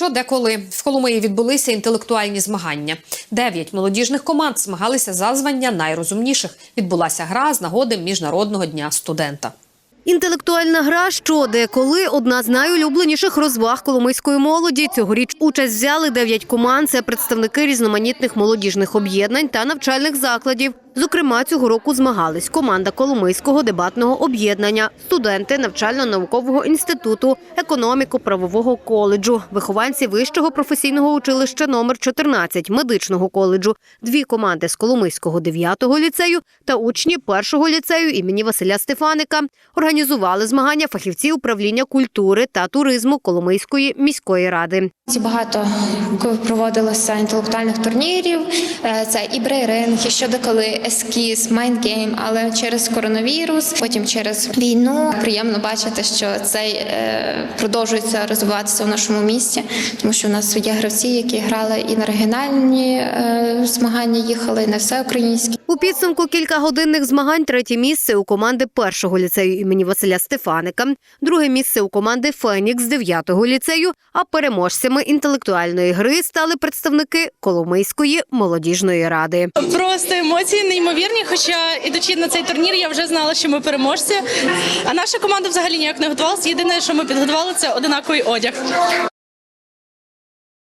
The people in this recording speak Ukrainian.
Що деколи в Коломиї відбулися інтелектуальні змагання. Дев'ять молодіжних команд змагалися за звання найрозумніших. Відбулася гра з нагоди міжнародного дня студента. Інтелектуальна гра що де коли одна з найулюбленіших розваг коломийської молоді. Цьогоріч участь взяли дев'ять команд. Це представники різноманітних молодіжних об'єднань та навчальних закладів. Зокрема, цього року змагались команда Коломийського дебатного об'єднання, студенти навчально-наукового інституту, економіко-правового коледжу, вихованці вищого професійного училища номер 14 медичного коледжу, дві команди з Коломийського 9-го ліцею та учні першого ліцею імені Василя Стефаника. Організували змагання фахівці управління культури та туризму Коломийської міської ради. Багато проводилося інтелектуальних турнірів. Е, Це і брейринг, і що деколи ескіз, майндгейм, але через коронавірус, потім через війну. Приємно бачити, що цей е, продовжується розвиватися в нашому місті, тому що у нас є гравці, які грали і на регіональні е, змагання, їхали, і на всеукраїнські. У підсумку кілька годинних змагань третє місце у команди першого ліцею імені Василя Стефаника, друге місце у команди Фенікс 9-го ліцею. А переможцями інтелектуальної гри стали представники Коломийської молодіжної ради. Просто емоції неймовірні. Хоча ідучи на цей турнір, я вже знала, що ми переможці. А наша команда взагалі ніяк не готувалася. Єдине, що ми підготували, це одинаковий одяг.